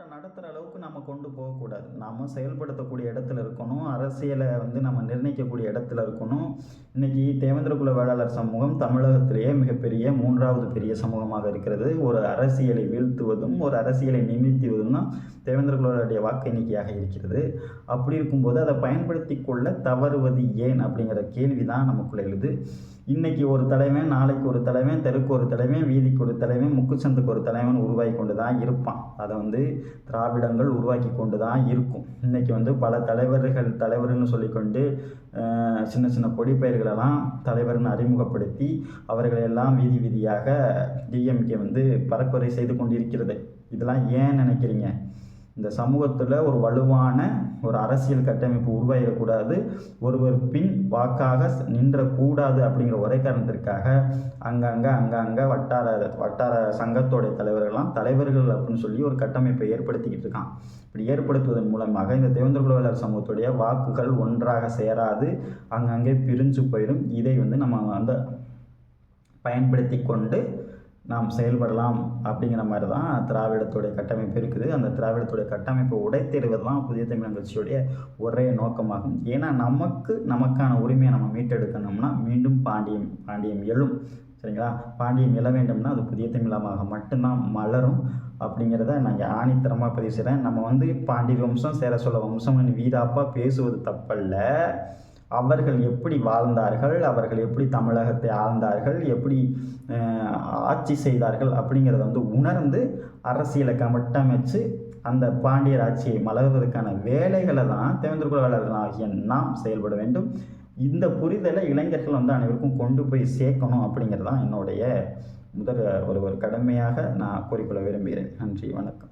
on நடத்துகிற அளவுக்கு நம்ம கொண்டு போகக்கூடாது. நம்ம செயல்படுத்தக்கூடிய இடத்துல இருக்கணும். அரசியலை வந்து நம்ம நிர்ணயிக்கக்கூடிய இடத்துல இருக்கணும். இன்றைக்கி தேவேந்திர குல வேளாளர் சமூகம் தமிழகத்திலேயே மிகப்பெரிய மூன்றாவது பெரிய சமூகமாக இருக்கிறது. ஒரு அரசியலை வீழ்த்துவதும் ஒரு அரசியலை நிமித்துவதும் தான் தேவேந்திரகுலருடைய வாக்கு எண்ணிக்கையாக இருக்கிறது. அப்படி இருக்கும்போது அதை பயன்படுத்தி கொள்ள தவறுவது ஏன் அப்படிங்கிற கேள்வி தான் நமக்குள்ள எழுது. இன்றைக்கி ஒரு தலைவன் நாளைக்கு ஒரு தலைவன் தெருக்கு ஒரு தலைவன் வீதிக்கு ஒரு தலைவன் முக்குச்சந்துக்கு ஒரு தலைவன் உருவாகி கொண்டு தான் இருப்பான். அதை வந்து திராவிடங்கள் உருவாக்கி கொண்டு தான் இருக்கும். இன்றைக்கி வந்து பல தலைவர்கள் தலைவர்கள்னு சொல்லிக்கொண்டு அஹ், சின்ன சின்ன பொடிப்பெயர்களெல்லாம் தலைவர்னு அறிமுகப்படுத்தி அவர்களை எல்லாம் வீதி வீதியாக டிஎம்கே வந்து பரப்புரை செய்து கொண்டிருக்கிறது. இதெல்லாம் ஏன் நினைக்கிறீங்க? இந்த சமூகத்தில் ஒரு வலுவான ஒரு அரசியல் கட்டமைப்பு உருவாகிடக்கூடாது ஒருவர் பின் வாக்காக நின்றக்கூடாது அப்படிங்கிற ஒரே காரணத்திற்காக அங்கங்கே அங்கங்கே வட்டார வட்டார சங்கத்தோடைய தலைவர்கள்லாம் தலைவர்கள் அப்படின்னு சொல்லி ஒரு கட்டமைப்பை ஏற்படுத்திக்கிட்டு இருக்கான். இப்படி ஏற்படுத்துவதன் மூலமாக இந்த தேவேந்திர குலவேலர் சமூகத்துடைய வாக்குகள் ஒன்றாக சேராது அங்கங்கே பிரிஞ்சு போயிடும் இதை வந்து நம்ம அந்த பயன்படுத்தி கொண்டு நாம் செயல்படலாம் அப்படிங்கிற மாதிரி தான் திராவிடத்துடைய கட்டமைப்பு இருக்குது. அந்த திராவிடத்துடைய கட்டமைப்பை உடைத்திடுவது தான் புதிய தமிழ் கட்சியுடைய ஒரே நோக்கமாகும். ஏன்னா நமக்கு நமக்கான உரிமையை நம்ம மீட்டெடுக்கணும்னா மீண்டும் பாண்டியம் பாண்டியம் எழும். சரிங்களா? பாண்டியம் எழ வேண்டும்னா அது புதிய தமிழமாக மட்டும்தான் மலரும் அப்படிங்கிறத நான் இங்கே ஆணித்தரமாக பதிவு செய்கிறேன் நம்ம வந்து பாண்டி வம்சம் சேர சொல்ல வம்சம்னு வீராப்பாக பேசுவது தப்பல்ல. அவர்கள் எப்படி வாழ்ந்தார்கள் அவர்கள் எப்படி தமிழகத்தை ஆழ்ந்தார்கள் எப்படி ஆட்சி செய்தார்கள் அப்படிங்கிறத வந்து உணர்ந்து அரசியலை கட்டமைச்சு அந்த பாண்டியர் ஆட்சியை மலர்வதற்கான வேலைகளை தான் தேவேந்திர குலவேளர்கள் ஆகிய நாம் செயல்பட வேண்டும். இந்த புரிதலை இளைஞர்கள் வந்து அனைவருக்கும் கொண்டு போய் சேர்க்கணும் அப்படிங்கிறது தான் என்னுடைய முதல் ஒரு ஒரு கடமையாக நான் கூறிக்கொள்ள விரும்புகிறேன். நன்றி வணக்கம்.